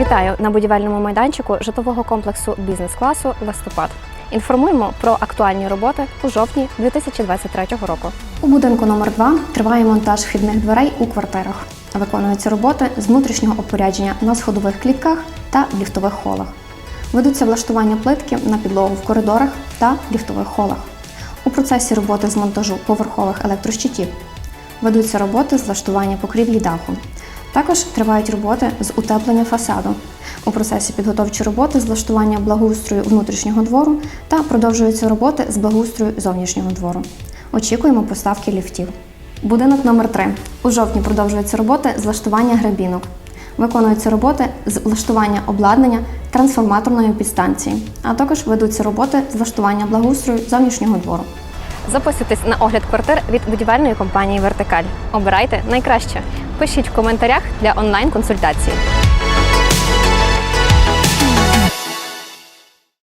Вітаю на будівельному майданчику житлового комплексу бізнес-класу Листопад. Інформуємо про актуальні роботи у жовтні 2023 року. У будинку номер 2 триває монтаж вхідних дверей у квартирах. Виконуються роботи з внутрішнього опорядження на сходових клітках та ліфтових холах. Ведуться влаштування плитки на підлогу в коридорах та ліфтових холах. У процесі роботи з монтажу поверхових електрощитів ведуться роботи з влаштування покрівлі даху. Також тривають роботи з утеплення фасаду. У процесі підготовчої роботи з влаштування благоустрою внутрішнього двору та продовжуються роботи з благоустрою зовнішнього двору. Очікуємо поставки ліфтів. Будинок номер 3 У жовтні продовжуються роботи з влаштування гребінок. Виконуються роботи з влаштування обладнання трансформаторної підстанції, а також ведуться роботи з влаштування благоустрою зовнішнього двору. Записуйтесь на огляд квартир від будівельної компанії Вертикаль. Обирайте найкраще. Пишіть в коментарях для онлайн-консультації.